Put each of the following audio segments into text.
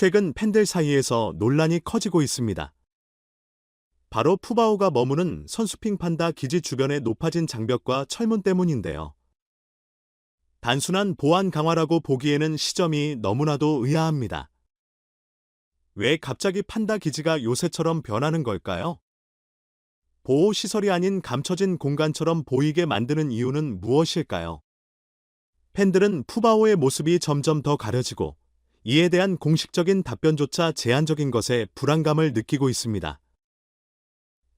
최근 팬들 사이에서 논란이 커지고 있습니다. 바로 푸바오가 머무는 선수핑 판다 기지 주변의 높아진 장벽과 철문 때문인데요. 단순한 보안 강화라고 보기에는 시점이 너무나도 의아합니다. 왜 갑자기 판다 기지가 요새처럼 변하는 걸까요? 보호 시설이 아닌 감춰진 공간처럼 보이게 만드는 이유는 무엇일까요? 팬들은 푸바오의 모습이 점점 더 가려지고 이에 대한 공식적인 답변조차 제한적인 것에 불안감을 느끼고 있습니다.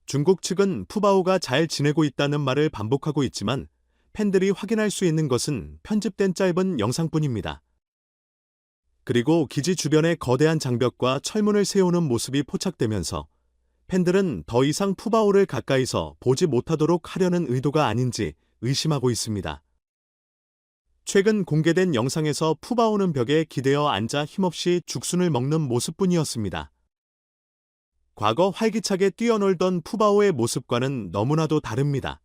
중국 측은 푸바오가 잘 지내고 있다는 말을 반복하고 있지만 팬들이 확인할 수 있는 것은 편집된 짧은 영상뿐입니다. 그리고 기지 주변에 거대한 장벽과 철문을 세우는 모습이 포착되면서 팬들은 더 이상 푸바오를 가까이서 보지 못하도록 하려는 의도가 아닌지 의심하고 있습니다. 최근 공개된 영상에서 푸바오는 벽에 기대어 앉아 힘없이 죽순을 먹는 모습뿐이었습니다. 과거 활기차게 뛰어놀던 푸바오의 모습과는 너무나도 다릅니다.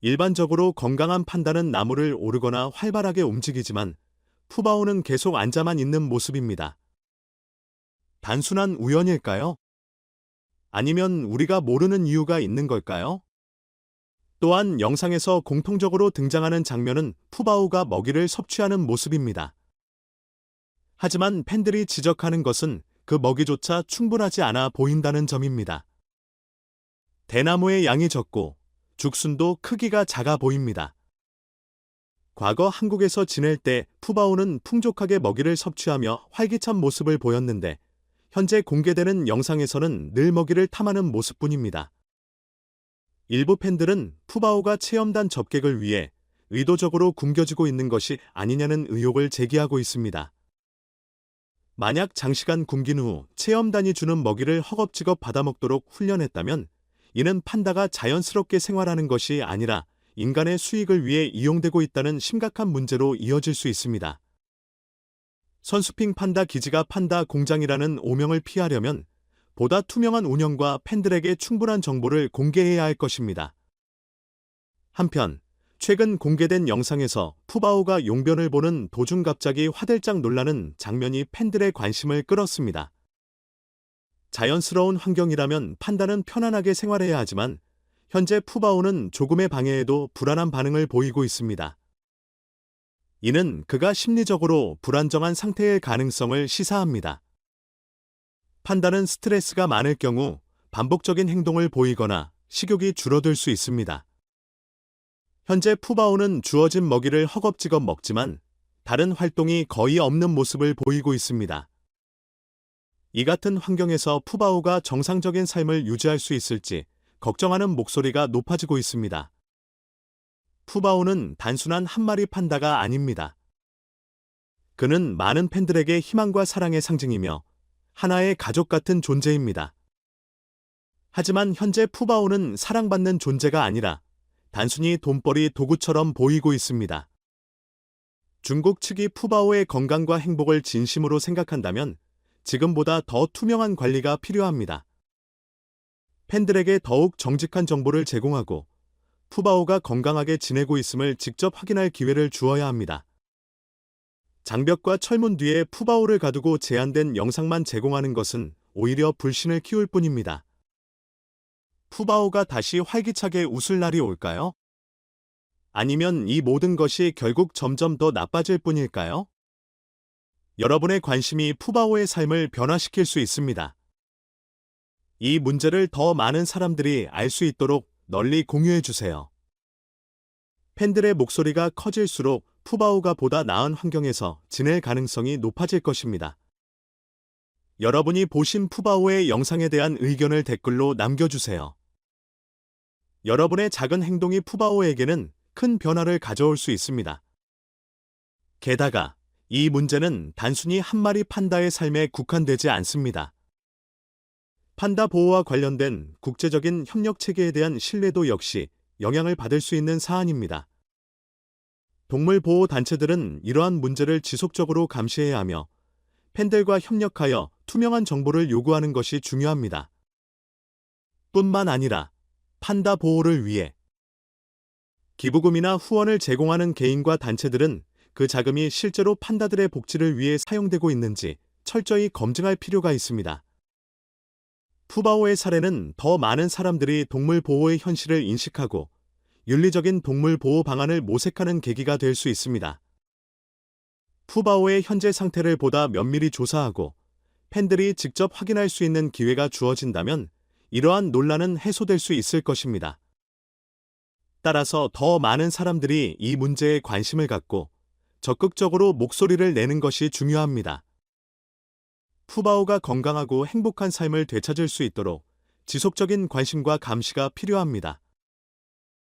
일반적으로 건강한 판다는 나무를 오르거나 활발하게 움직이지만 푸바오는 계속 앉아만 있는 모습입니다. 단순한 우연일까요? 아니면 우리가 모르는 이유가 있는 걸까요? 또한 영상에서 공통적으로 등장하는 장면은 푸바오가 먹이를 섭취하는 모습입니다. 하지만 팬들이 지적하는 것은 그 먹이조차 충분하지 않아 보인다는 점입니다. 대나무의 양이 적고 죽순도 크기가 작아 보입니다. 과거 한국에서 지낼 때 푸바오는 풍족하게 먹이를 섭취하며 활기찬 모습을 보였는데 현재 공개되는 영상에서는 늘 먹이를 탐하는 모습뿐입니다. 일부 팬들은 푸바오가 체험단 접객을 위해 의도적으로 굶겨지고 있는 것이 아니냐는 의혹을 제기하고 있습니다. 만약 장시간 굶긴 후 체험단이 주는 먹이를 허겁지겁 받아먹도록 훈련했다면 이는 판다가 자연스럽게 생활하는 것이 아니라 인간의 수익을 위해 이용되고 있다는 심각한 문제로 이어질 수 있습니다. 선수핑 판다 기지가 판다 공장이라는 오명을 피하려면 보다 투명한 운영과 팬들에게 충분한 정보를 공개해야 할 것입니다. 한편, 최근 공개된 영상에서 푸바오가 용변을 보는 도중 갑자기 화들짝 놀라는 장면이 팬들의 관심을 끌었습니다. 자연스러운 환경이라면 판다는 편안하게 생활해야 하지만 현재 푸바오는 조금의 방해에도 불안한 반응을 보이고 있습니다. 이는 그가 심리적으로 불안정한 상태일 가능성을 시사합니다. 판다는 스트레스가 많을 경우 반복적인 행동을 보이거나 식욕이 줄어들 수 있습니다. 현재 푸바오는 주어진 먹이를 허겁지겁 먹지만 다른 활동이 거의 없는 모습을 보이고 있습니다. 이 같은 환경에서 푸바오가 정상적인 삶을 유지할 수 있을지 걱정하는 목소리가 높아지고 있습니다. 푸바오는 단순한 한 마리 판다가 아닙니다. 그는 많은 팬들에게 희망과 사랑의 상징이며 하나의 가족 같은 존재입니다. 하지만 현재 푸바오는 사랑받는 존재가 아니라 단순히 돈벌이 도구처럼 보이고 있습니다. 중국 측이 푸바오의 건강과 행복을 진심으로 생각한다면 지금보다 더 투명한 관리가 필요합니다. 팬들에게 더욱 정직한 정보를 제공하고 푸바오가 건강하게 지내고 있음을 직접 확인할 기회를 주어야 합니다. 장벽과 철문 뒤에 푸바오를 가두고 제한된 영상만 제공하는 것은 오히려 불신을 키울 뿐입니다. 푸바오가 다시 활기차게 웃을 날이 올까요? 아니면 이 모든 것이 결국 점점 더 나빠질 뿐일까요? 여러분의 관심이 푸바오의 삶을 변화시킬 수 있습니다. 이 문제를 더 많은 사람들이 알 수 있도록 널리 공유해 주세요. 팬들의 목소리가 커질수록 푸바오가 보다 나은 환경에서 지낼 가능성이 높아질 것입니다. 여러분이 보신 푸바오의 영상에 대한 의견을 댓글로 남겨주세요. 여러분의 작은 행동이 푸바오에게는 큰 변화를 가져올 수 있습니다. 게다가 이 문제는 단순히 한 마리 판다의 삶에 국한되지 않습니다. 판다 보호와 관련된 국제적인 협력 체계에 대한 신뢰도 역시 영향을 받을 수 있는 사안입니다. 동물 보호 단체들은 이러한 문제를 지속적으로 감시해야 하며 팬들과 협력하여 투명한 정보를 요구하는 것이 중요합니다. 뿐만 아니라 판다 보호를 위해 기부금이나 후원을 제공하는 개인과 단체들은 그 자금이 실제로 판다들의 복지를 위해 사용되고 있는지 철저히 검증할 필요가 있습니다. 푸바오의 사례는 더 많은 사람들이 동물 보호의 현실을 인식하고 윤리적인 동물 보호 방안을 모색하는 계기가 될 수 있습니다. 푸바오의 현재 상태를 보다 면밀히 조사하고 팬들이 직접 확인할 수 있는 기회가 주어진다면 이러한 논란은 해소될 수 있을 것입니다. 따라서 더 많은 사람들이 이 문제에 관심을 갖고 적극적으로 목소리를 내는 것이 중요합니다. 푸바오가 건강하고 행복한 삶을 되찾을 수 있도록 지속적인 관심과 감시가 필요합니다.